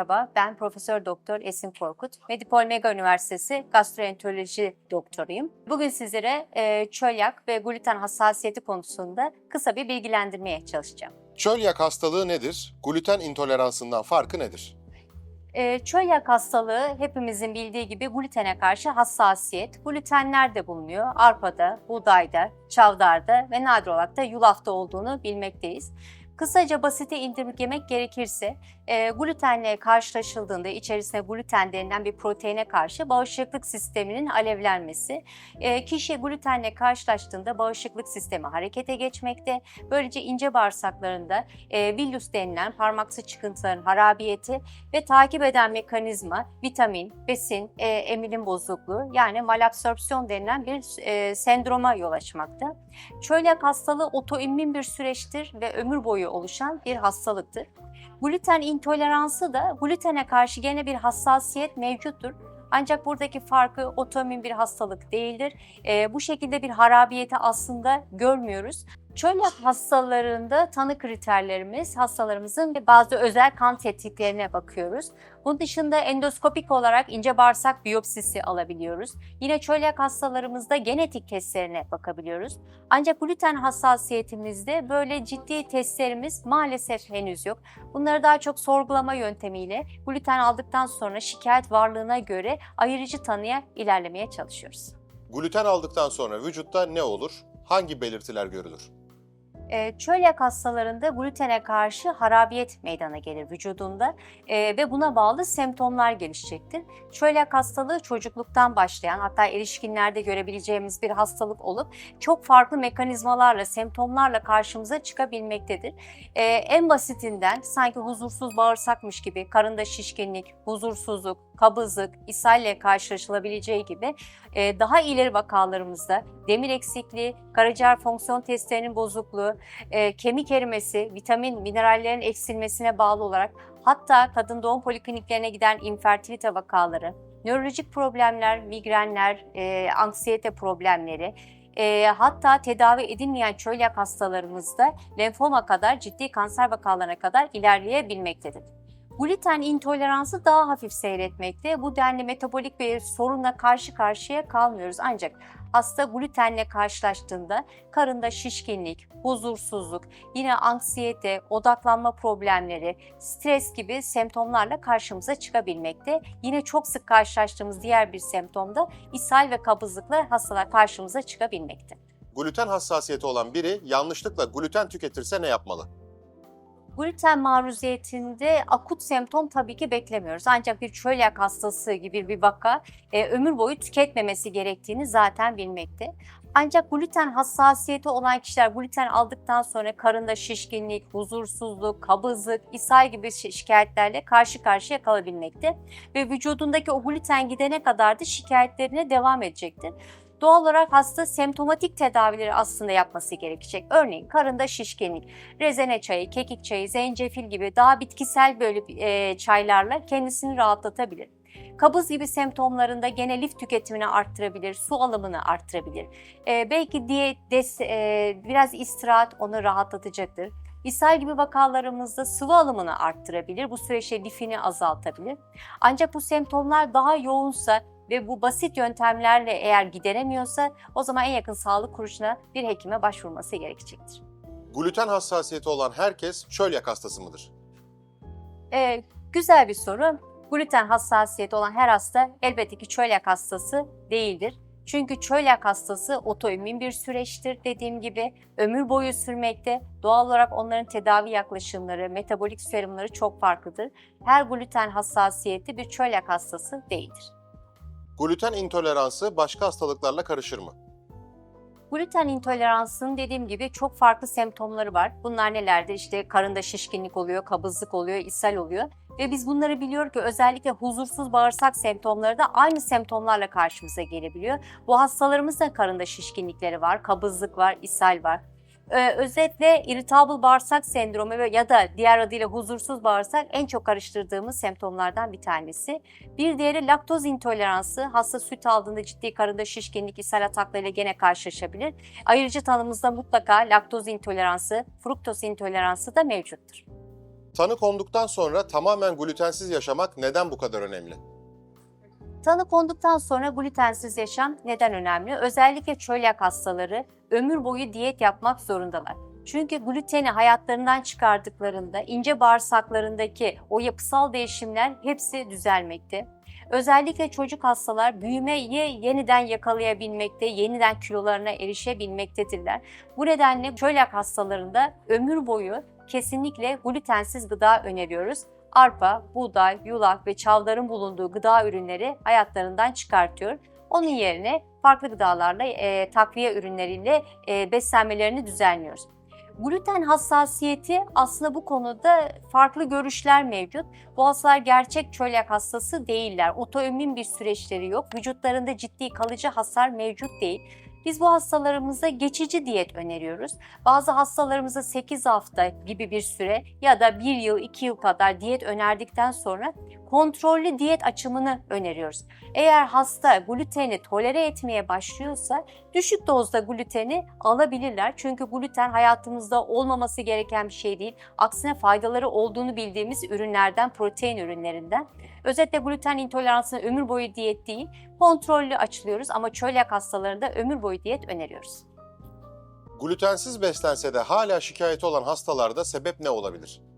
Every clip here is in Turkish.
Merhaba, ben Profesör Doktor Esin Korkut. Medipol Mega Üniversitesi Gastroenteroloji doktoruyum. Bugün sizlere e, çölyak ve gluten hassasiyeti konusunda kısa bir bilgilendirmeye çalışacağım. Çölyak hastalığı nedir? Gluten intoleransından farkı nedir? E, çölyak hastalığı hepimizin bildiği gibi glutene karşı hassasiyet. Gluten nerede bulunuyor? Arpada, buğdayda, çavdarda ve nadir olarak da yulafta olduğunu bilmekteyiz. Kısaca basite indirgemek gerekirse e, glutenle karşılaşıldığında içerisine gluten denilen bir proteine karşı bağışıklık sisteminin alevlenmesi. E, kişi glutenle karşılaştığında bağışıklık sistemi harekete geçmekte. Böylece ince bağırsaklarında e, villus denilen parmaksı çıkıntıların harabiyeti ve takip eden mekanizma vitamin, besin, e, emilim bozukluğu yani malabsorpsiyon denilen bir e, sendroma yol açmakta. Çölyak hastalığı otoimmün bir süreçtir ve ömür boyu oluşan bir hastalıktır. Gluten intoleransı da glutene karşı gene bir hassasiyet mevcuttur. Ancak buradaki farkı otoimmün bir hastalık değildir. E, bu şekilde bir harabiyeti aslında görmüyoruz. Çölyak hastalarında tanı kriterlerimiz hastalarımızın bazı özel kan tetkiklerine bakıyoruz. Bunun dışında endoskopik olarak ince bağırsak biyopsisi alabiliyoruz. Yine çölyak hastalarımızda genetik testlerine bakabiliyoruz. Ancak gluten hassasiyetimizde böyle ciddi testlerimiz maalesef henüz yok. Bunları daha çok sorgulama yöntemiyle gluten aldıktan sonra şikayet varlığına göre ayırıcı tanıya ilerlemeye çalışıyoruz. Gluten aldıktan sonra vücutta ne olur? Hangi belirtiler görülür? E, çölyak hastalarında glutene karşı harabiyet meydana gelir vücudunda e, ve buna bağlı semptomlar gelişecektir. Çölyak hastalığı çocukluktan başlayan hatta erişkinlerde görebileceğimiz bir hastalık olup çok farklı mekanizmalarla, semptomlarla karşımıza çıkabilmektedir. E, en basitinden sanki huzursuz bağırsakmış gibi karında şişkinlik, huzursuzluk, kabızlık, ishalle karşılaşılabileceği gibi e, daha ileri vakalarımızda demir eksikliği, karaciğer fonksiyon testlerinin bozukluğu, e, kemik erimesi, vitamin, minerallerin eksilmesine bağlı olarak hatta kadın doğum polikliniklerine giden infertilite vakaları, nörolojik problemler, migrenler, e, anksiyete problemleri, e, hatta tedavi edilmeyen çölyak hastalarımızda lenfoma kadar ciddi kanser vakalarına kadar ilerleyebilmektedir. Gluten intoleransı daha hafif seyretmekte. Bu denli metabolik bir sorunla karşı karşıya kalmıyoruz. Ancak hasta glutenle karşılaştığında karında şişkinlik, huzursuzluk, yine anksiyete, odaklanma problemleri, stres gibi semptomlarla karşımıza çıkabilmekte. Yine çok sık karşılaştığımız diğer bir semptom da ishal ve kabızlıkla hastalar karşımıza çıkabilmekte. Gluten hassasiyeti olan biri yanlışlıkla gluten tüketirse ne yapmalı? Gluten maruziyetinde akut semptom tabii ki beklemiyoruz. Ancak bir çölyak hastası gibi bir vaka e, ömür boyu tüketmemesi gerektiğini zaten bilmekte. Ancak gluten hassasiyeti olan kişiler gluten aldıktan sonra karında şişkinlik, huzursuzluk, kabızlık, ishal gibi şi- şikayetlerle karşı karşıya kalabilmekte ve vücudundaki o gluten gidene kadar da şikayetlerine devam edecektir. Doğal olarak hasta semptomatik tedavileri aslında yapması gerekecek. Örneğin karında şişkinlik, rezene çayı, kekik çayı, zencefil gibi daha bitkisel böyle e, çaylarla kendisini rahatlatabilir. Kabız gibi semptomlarında gene lif tüketimini arttırabilir, su alımını arttırabilir. E, belki diyet, des, e, biraz istirahat onu rahatlatacaktır. İshal gibi vakalarımızda sıvı alımını arttırabilir, bu süreçte lifini azaltabilir. Ancak bu semptomlar daha yoğunsa ve bu basit yöntemlerle eğer gideremiyorsa o zaman en yakın sağlık kuruluşuna bir hekime başvurması gerekecektir. Gluten hassasiyeti olan herkes çölyak hastası mıdır? Ee, güzel bir soru. Gluten hassasiyeti olan her hasta elbette ki çölyak hastası değildir. Çünkü çölyak hastası otoimmün bir süreçtir dediğim gibi ömür boyu sürmekte. Doğal olarak onların tedavi yaklaşımları, metabolik serumları çok farklıdır. Her gluten hassasiyeti bir çölyak hastası değildir. Gluten intoleransı başka hastalıklarla karışır mı? Gluten intoleransının dediğim gibi çok farklı semptomları var. Bunlar nelerdir? İşte karında şişkinlik oluyor, kabızlık oluyor, ishal oluyor. Ve biz bunları biliyor ki özellikle huzursuz bağırsak semptomları da aynı semptomlarla karşımıza gelebiliyor. Bu hastalarımızın da karında şişkinlikleri var, kabızlık var, ishal var. Ee, özetle irritable bağırsak sendromu ya da diğer adıyla huzursuz bağırsak en çok karıştırdığımız semptomlardan bir tanesi. Bir diğeri laktoz intoleransı. Hasta süt aldığında ciddi karında şişkinlik, ishal ataklarıyla gene karşılaşabilir. Ayırıcı tanımızda mutlaka laktoz intoleransı, fruktoz intoleransı da mevcuttur. Tanı konduktan sonra tamamen glutensiz yaşamak neden bu kadar önemli? Tanı konduktan sonra glutensiz yaşam neden önemli? Özellikle çölyak hastaları ömür boyu diyet yapmak zorundalar. Çünkü gluteni hayatlarından çıkardıklarında ince bağırsaklarındaki o yapısal değişimler hepsi düzelmekte. Özellikle çocuk hastalar büyümeyi yeniden yakalayabilmekte, yeniden kilolarına erişebilmektedirler. Bu nedenle çölyak hastalarında ömür boyu kesinlikle glutensiz gıda öneriyoruz arpa, buğday, yulaf ve çavdarın bulunduğu gıda ürünleri hayatlarından çıkartıyor. Onun yerine farklı gıdalarla, e, takviye ürünleriyle e, beslenmelerini düzenliyoruz. Gluten hassasiyeti aslında bu konuda farklı görüşler mevcut. Bu hastalar gerçek çölyak hastası değiller. Otoimmün bir süreçleri yok. Vücutlarında ciddi kalıcı hasar mevcut değil. Biz bu hastalarımıza geçici diyet öneriyoruz. Bazı hastalarımıza 8 hafta gibi bir süre ya da 1 yıl 2 yıl kadar diyet önerdikten sonra kontrollü diyet açımını öneriyoruz. Eğer hasta gluteni tolere etmeye başlıyorsa düşük dozda gluteni alabilirler. Çünkü gluten hayatımızda olmaması gereken bir şey değil. Aksine faydaları olduğunu bildiğimiz ürünlerden, protein ürünlerinden. Özetle gluten intoleransına ömür boyu diyet değil, kontrollü açılıyoruz ama çölyak hastalarında ömür boyu diyet öneriyoruz. Glutensiz beslense de hala şikayeti olan hastalarda sebep ne olabilir?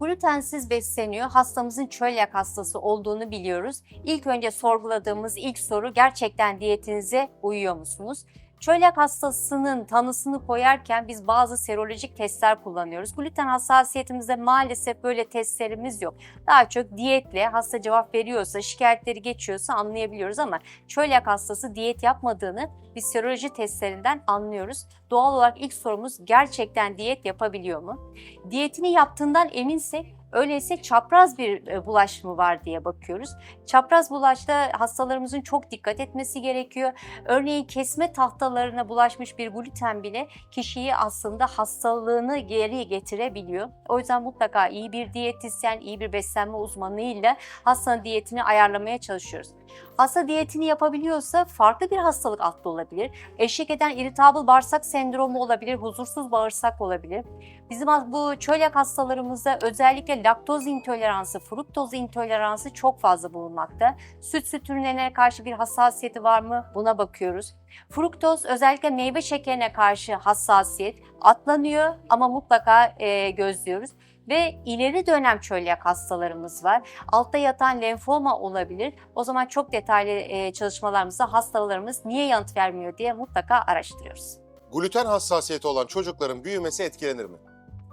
Glutensiz besleniyor. Hastamızın çölyak hastası olduğunu biliyoruz. İlk önce sorguladığımız ilk soru gerçekten diyetinize uyuyor musunuz? Çölyak hastasının tanısını koyarken biz bazı serolojik testler kullanıyoruz. Gluten hassasiyetimizde maalesef böyle testlerimiz yok. Daha çok diyetle hasta cevap veriyorsa, şikayetleri geçiyorsa anlayabiliyoruz ama çölyak hastası diyet yapmadığını biz seroloji testlerinden anlıyoruz. Doğal olarak ilk sorumuz gerçekten diyet yapabiliyor mu? Diyetini yaptığından eminsek Öyleyse çapraz bir e, bulaş mı var diye bakıyoruz. Çapraz bulaşta hastalarımızın çok dikkat etmesi gerekiyor. Örneğin kesme tahtalarına bulaşmış bir gluten bile kişiyi aslında hastalığını geri getirebiliyor. O yüzden mutlaka iyi bir diyetisyen, iyi bir beslenme uzmanıyla hastanın diyetini ayarlamaya çalışıyoruz. Hasta diyetini yapabiliyorsa farklı bir hastalık altında olabilir. Eşlik eden irritable bağırsak sendromu olabilir, huzursuz bağırsak olabilir. Bizim bu çölyak hastalarımızda özellikle laktoz intoleransı, fruktoz intoleransı çok fazla bulunmakta. Süt süt ürünlerine karşı bir hassasiyeti var mı? Buna bakıyoruz. Fruktoz özellikle meyve şekerine karşı hassasiyet atlanıyor ama mutlaka e, gözlüyoruz. Ve ileri dönem çölyak hastalarımız var. Altta yatan lenfoma olabilir. O zaman çok detaylı e, çalışmalarımızda hastalarımız niye yanıt vermiyor diye mutlaka araştırıyoruz. Gluten hassasiyeti olan çocukların büyümesi etkilenir mi?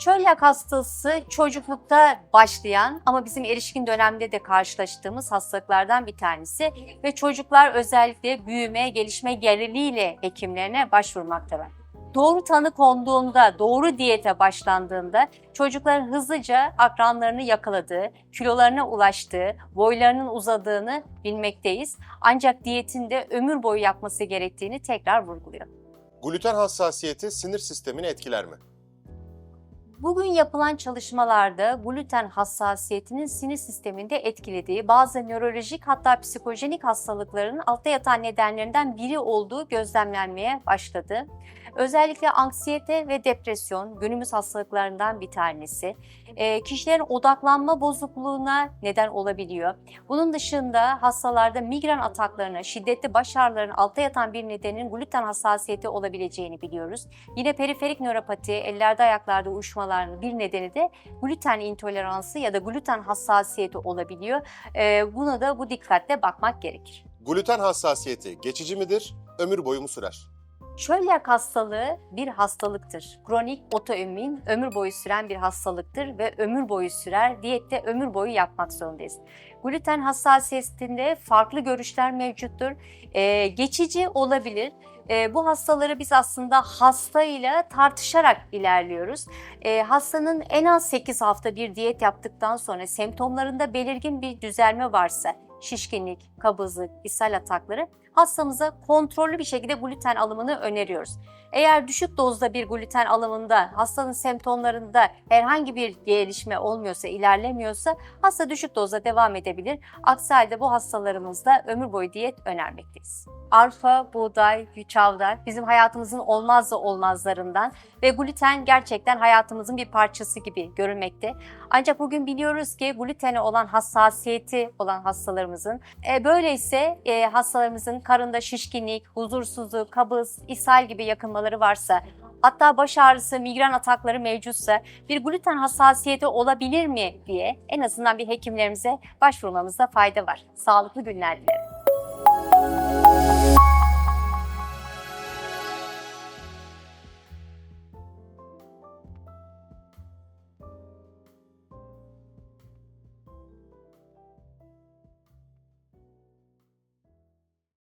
Çölyak hastası çocuklukta başlayan ama bizim erişkin dönemde de karşılaştığımız hastalıklardan bir tanesi ve çocuklar özellikle büyüme, gelişme geriliğiyle hekimlerine başvurmaktalar. Doğru tanı konduğunda, doğru diyete başlandığında çocukların hızlıca akranlarını yakaladığı, kilolarına ulaştığı, boylarının uzadığını bilmekteyiz. Ancak diyetin de ömür boyu yapması gerektiğini tekrar vurguluyor. Gluten hassasiyeti sinir sistemini etkiler mi? Bugün yapılan çalışmalarda gluten hassasiyetinin sinir sisteminde etkilediği bazı nörolojik hatta psikojenik hastalıkların altta yatan nedenlerinden biri olduğu gözlemlenmeye başladı. Özellikle anksiyete ve depresyon günümüz hastalıklarından bir tanesi. E, kişilerin odaklanma bozukluğuna neden olabiliyor. Bunun dışında hastalarda migren ataklarına, şiddetli baş ağrılarının altta yatan bir nedenin gluten hassasiyeti olabileceğini biliyoruz. Yine periferik nöropati, ellerde ayaklarda uyuşmaların bir nedeni de gluten intoleransı ya da gluten hassasiyeti olabiliyor. E, buna da bu dikkatle bakmak gerekir. Gluten hassasiyeti geçici midir, ömür boyu mu sürer? Çölyak hastalığı bir hastalıktır. Kronik otoimmün ömür boyu süren bir hastalıktır ve ömür boyu sürer. Diyette ömür boyu yapmak zorundayız. Gluten hassasiyetinde farklı görüşler mevcuttur. Ee, geçici olabilir. Ee, bu hastaları biz aslında hastayla tartışarak ilerliyoruz. Ee, hastanın en az 8 hafta bir diyet yaptıktan sonra semptomlarında belirgin bir düzelme varsa şişkinlik, kabızlık, ishal atakları hastamıza kontrollü bir şekilde gluten alımını öneriyoruz. Eğer düşük dozda bir gluten alımında hastanın semptomlarında herhangi bir gelişme olmuyorsa, ilerlemiyorsa hasta düşük dozda devam edebilir. Aksi halde bu hastalarımızda ömür boyu diyet önermekteyiz. Arpa, buğday, çavdar bizim hayatımızın olmazsa olmazlarından ve gluten gerçekten hayatımızın bir parçası gibi görülmekte. Ancak bugün biliyoruz ki glutene olan hassasiyeti olan hastalarımızın e, böyleyse e, hastalarımızın karında şişkinlik, huzursuzluk, kabız, ishal gibi yakınmaları varsa hatta baş ağrısı, migren atakları mevcutsa bir gluten hassasiyeti olabilir mi diye en azından bir hekimlerimize başvurmamızda fayda var. Sağlıklı günler dilerim.